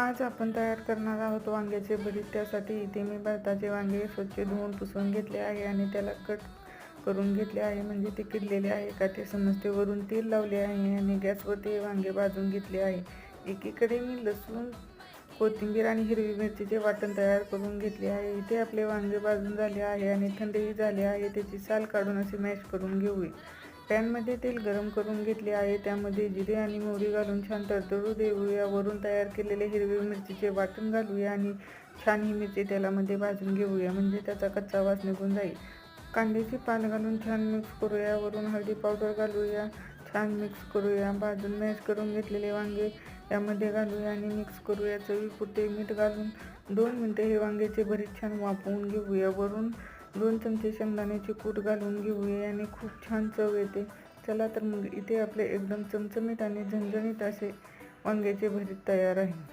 आज आपण तयार करणार आहोत वांग्याचे भरीत. त्यासाठी इथे मी भरताचे वांगे स्वच्छ धुवून पुसून घेतले आहे आणि त्याला कट करून घेतले आहे. म्हणजे ते किडलेले आहे का ते समजते. वरून तेल लावले आहे आणि गॅसवर ते वांगे भाजून घेतले आहे. एकीकडे मी लसूण कोथिंबीर आणि हिरवी मिरचीचे वाटण तयार करून घेतले आहे. इथे आपले वांगे भाजून झाले आहे आणि थंडही झाले आहे. त्याची साल काढून असे मॅश करून घेऊया. पॅनमध्ये तेल गरम करून घेतले आहे. त्यामध्ये जिरे आणि मोहरी घालून छान तरतरू देऊया. वरून तयार केलेले हिरवे मिरचीचे वाटण घालूया आणि छान ही मिरची तेलामध्ये भाजून घेऊया. म्हणजे त्याचा कच्चा वास निघून जाईल. कांद्याची पान घालून छान मिक्स करूया. वरून हळदी पावडर घालूया. छान मिक्स करूया. भाजून मॅश करून घेतलेले वांगे यामध्ये घालूया आणि मिक्स करूया. चवीपुरते मीठ घालून दोन मिनटं हे वांग्याचे भरीत छान वाफवून घेऊया. वरून दोन चमचे शेंगदाण्याचे कूट घालून घेऊया आणि खूप छान चव येते. चला तर मग इथे आपले एकदम चमचमीत आणि झणझणीत असे वांग्याचे भरीत तयार आहे.